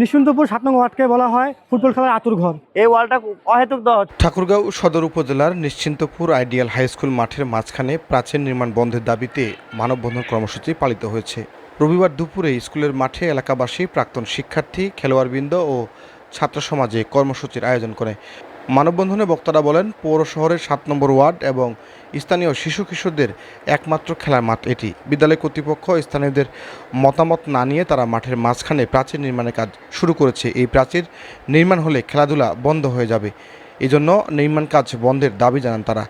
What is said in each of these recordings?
নিশুন্তপুর সাত নং ওয়ার্ডকে বলা হয় ফুটবল খেলার আতুর ঘর। এই ওয়ালটা অহেতুক দহ ঠাকুরগাঁও সদর উপজেলার নিশ্চিন্তপুর আইডিয়াল হাই স্কুল মাঠের মাঝখানে প্রাচীন নির্মাণ বন্ধের দাবিতে মানববন্ধন কর্মসূচি পালিত হয়েছে। রবিবার দুপুরে স্কুলের মাঠে এলাকাবাসী প্রাক্তন শিক্ষার্থী খেলোয়াড়বৃন্দ ও ছাত্র সমাজে কর্মসূচির আয়োজন করে। মানববন্ধনে বক্তারা বলেন, পৌর শহরের সাত নম্বর ওয়ার্ড এবং স্থানীয় শিশু কিশোরদের একমাত্র খেলার মাঠ এটি। বিদ্যালয় কর্তৃপক্ষ স্থানীয়দের মতামত না নিয়ে তারা মাঠের মাঝখানে প্রাচীর নির্মাণের কাজ শুরু করেছে। এই প্রাচীর নির্মাণ হলে খেলাধুলা বন্ধ হয়ে যাবে। এজন্য নির্মাণ কাজ বন্ধের দাবি জানান তারা।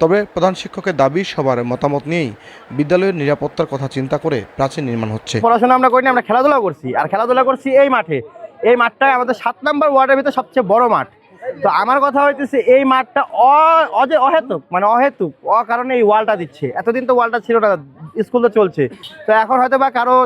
তবে প্রধান শিক্ষকের দাবি, সবার মতামত নিয়েই বিদ্যালয়ের নিরাপত্তার কথা চিন্তা করে প্রাচীর নির্মাণ হচ্ছে। পড়াশোনা আমরা করিনি, আমরা খেলাধুলা করছি। আর খেলাধুলা করছি এই মাঠে। এই মাঠটাই আমাদের সাত নম্বর ওয়ার্ডের ভিতরে সবচেয়ে বড় মাঠ। তো আমার কথা হইতেছে এই মাঠটা অজে, অহেতুক মানে অহেতুক অ কারণে এই ওয়ালটা দিচ্ছে। এতদিন তো ওয়ালটা ছিল না, স্কুল তো চলছে। তো এখন হয়তো বা কারও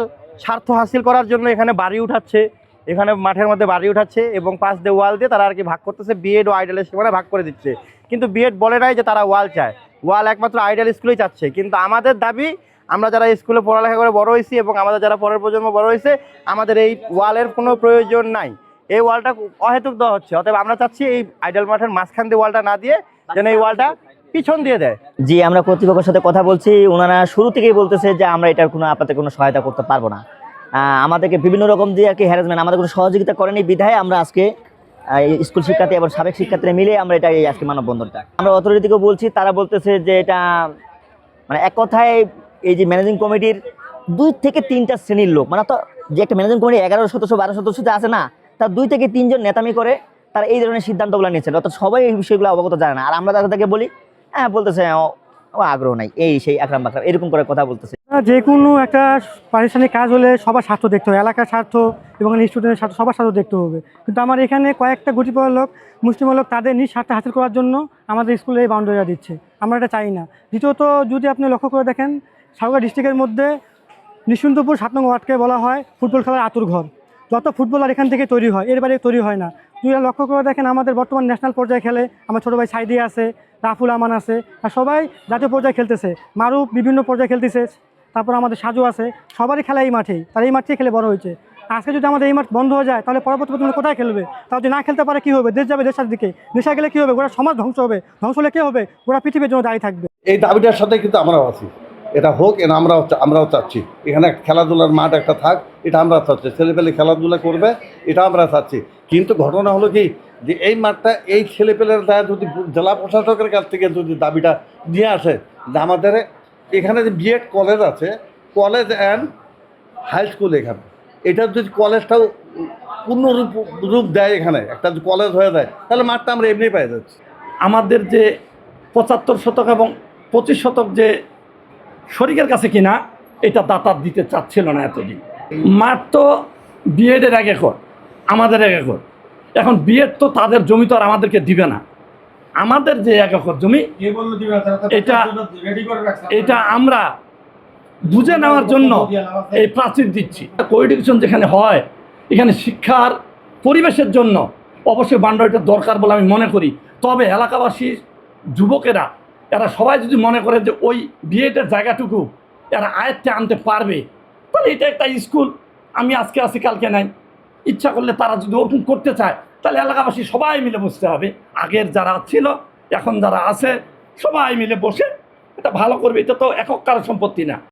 স্বার্থ হাসিল করার জন্য এখানে বাড়ি উঠাচ্ছে, এখানে মাঠের মধ্যে বাড়ি উঠাচ্ছে এবং পাশ দিয়ে ওয়াল দিয়ে তারা আর কি ভাগ করতেছে বিএড ও আইডালের সীমানা ভাগ করে দিচ্ছে। কিন্তু বিএড বলে নাই যে তারা ওয়াল চায়। ওয়াল একমাত্র আইডাল স্কুলেই চাচ্ছে। কিন্তু আমাদের দাবি, আমরা যারা স্কুলে পড়ালেখা করে বড় হয়েছি এবং আমাদের যারা পরের প্রজন্ম বড় হয়েছে, আমাদের এই ওয়ালের কোনো প্রয়োজন নাই। এই ওয়ালটা অহেতুক দেওয়া হচ্ছে। অতএব আমরা চাচ্ছি এই আইডাল মাঠের মাঝখান দিয়ে ওয়ালটা না দিয়ে যেন এই ওয়ালটা পিছন দিয়ে দেয়। জি, আমরা কর্তৃপক্ষের সাথে কথা বলছি। ওনারা শুরু থেকেই বলতেছে যে আমরা এটার কোনো আপনাদের কোনো সহায়তা করতে পারব না। আমাদেরকে বিভিন্ন রকম দিয়ে আর কি হ্যারাসমেন্ট আমাদের কোনো সহযোগিতা করেনি বিধায় আমরা আজকে স্কুল শিক্ষার্থী এবং সাবেক শিক্ষার্থীরা মিলে আমরা এটা আজকে মানববন্ধনটা। আমরা অথরিটি থেকেও বলছি, তারা বলতেছে যে এটা মানে এক কথায় এই যে ম্যানেজিং কমিটির দুই থেকে তিনটা শ্রেণির লোক মানে তো যে একটা ম্যানেজিং কমিটি এগারো সদস্য বারো সদস্য আছে না তার দুই থেকে তিনজন নেতামি করে তারা এই ধরনের সিদ্ধান্তগুলো নিচ্ছেন অর্থাৎ সবাই এই বিষয়গুলো অবগত জানে না। আর আমরা তাদেরকে বলি হ্যাঁ বলতেছে, ও আগ্রহ নাই। এই সেই আকরাম বাকরাম। এরকম করে কথা বলতেছে। যে কোনো একটা পারিশ্রমিক কাজ হলে সবার স্বার্থ দেখতে হবে। এলাকার স্বার্থ এবং স্টুডেন্টের স্বার্থ সবার স্বার্থ দেখতে হবে। কিন্তু আমার এখানে কয়েকটা গুটিপড়ার লোক, মুসলিম লোক, তাদের নিজ স্বার্থ হাসিল করার জন্য আমাদের স্কুলে এই বাউন্ডারিটা দিচ্ছে। আমরা এটা চাই না। দ্বিতীয়ত, যদি আপনি লক্ষ্য করে দেখেন সাগর ডিস্ট্রিক্টের মধ্যে নিশুন্তপুর সাত নং ওয়ার্ডকে বলা হয় ফুটবল খেলার আতুর ঘর যত ফুটবলার এখান থেকে তৈরি হয়, এর বাইরে তৈরি হয় না। যদি লক্ষ্য করে দেখেন, আমাদের বর্তমান ন্যাশনাল পর্যায়ে খেলে আমার ছোটো ভাই সাইদি আছে, রাফুল আমান আছে, আর সবাই জাতীয় পর্যায়ে খেলতেছে। মারুফ বিভিন্ন পর্যায়ে খেলতেছে, তারপর আমাদের সাজু আছে, সবারই খেলা এই মাঠেই, তারা এই মাঠেই খেলে বড় হয়েছে। আজকে যদি আমাদের এই মাঠ বন্ধ হয়ে যায়, তাহলে পরবর্তী প্রজন্ম কোথায় খেলবে? তাও যদি না খেলতে পারে, কী হবে? দেশ যাবে দেশের দিকে। দেশে গেলে কী হবে? গোটা সমাজ ধ্বংস হবে। ধ্বংস হলে কী হবে? গোটা পৃথিবীর জন্য দায়ী থাকবে। এই দাবিটার সাথে কিন্তু আমরাও আছি। এটা হোক এটা আমরাও আমরাও চাচ্ছি। এখানে খেলাধুলার মাঠ একটা থাক, এটা আমরা চাচ্ছি। ছেলেপেলে খেলাধুলা করবে, এটা আমরা চাচ্ছি। কিন্তু ঘটনা হলো কি, যে এই মাঠটা, এই ছেলেপেলের দ্বারা যদি জেলা প্রশাসকের কাছ থেকে যদি দাবিটা নিয়ে আসে, যে আমাদের এখানে যে বিএড কলেজ আছে কলেজ অ্যান্ড হাই স্কুল এখানে। এটা যদি কলেজটাও পূর্ণরূপ, রূপ দেয় এখানে, একটা কলেজ হয়ে যায়, তাহলে মাঠটা আমরা এমনি পেয়ে যাচ্ছি। আমাদের যে পঁচাত্তর শতক এবং পঁচিশ শতক যে শরিকের কাছে কিনা এটা দাতার দিতে চাচ্ছিল না এতদিন। মাঠ তো বিএডের এক একর আমাদের এক একর। এখন বিএড তো তাদের জমি তো আর আমাদেরকে দিবে না। আমাদের যে এক একর জমি এটা এটা আমরা বুঝে নেওয়ার জন্য এই প্রাচীর দিচ্ছি। কোএডুকেশন যেখানে হয় এখানে শিক্ষার পরিবেশের জন্য অবশ্যই বান্ডারিটা দরকার বলে আমি মনে করি। তবে এলাকাবাসীর যুবকেরা এরা সবাই যদি মনে করে যে ওই বিএডের জায়গাটুকু এরা আয়ত্তে আনতে পারবে, তাহলে এটা একটা স্কুল। আমি আজকে আছি, কালকে নাই। ইচ্ছা করলে তারা যদি ওরকম করতে চায়, তাহলে এলাকাবাসী সবাই মিলে বসতে হবে। আগের যারা ছিল, এখন যারা আছে, সবাই মিলে বসে এটা ভালো করবে। এটা তো একক কারও সম্পত্তি না।